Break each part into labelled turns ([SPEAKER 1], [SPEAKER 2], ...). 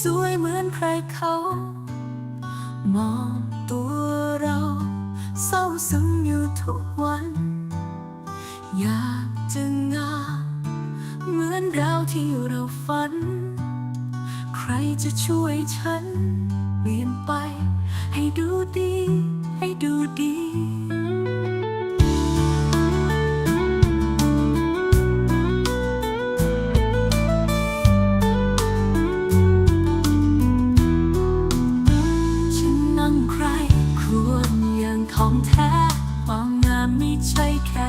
[SPEAKER 1] สวยเหมือนใครเขา มองตัวเราเศร้าซึมอยู่ทุกวัน อยากจะงาเหมือนเราที่เราฝัน ใครจะช่วยฉัน เปลี่ยนไป ให้ดูดี ให้ดูดี ไม่ใช่แค่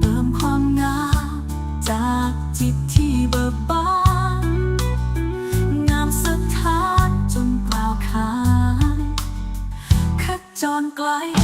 [SPEAKER 1] เติมความงามจากจิตที่เบิกบานงามสถานจนกล่าวขนคัจรไกล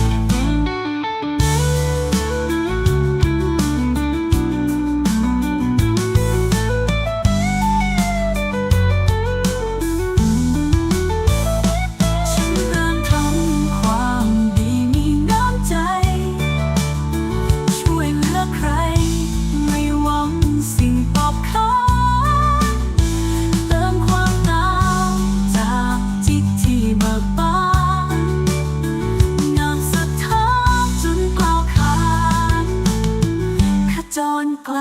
[SPEAKER 1] ไกล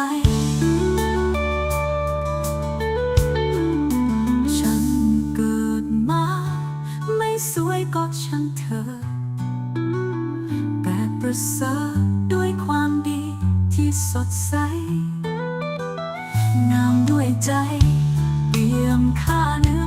[SPEAKER 1] ฉันเกิดมา ไม่สวยก็ช่างเธอ แต่ประเสริฐด้วยความดีที่สดใส งามด้วยใจเบี่ยมค่าเนื้อ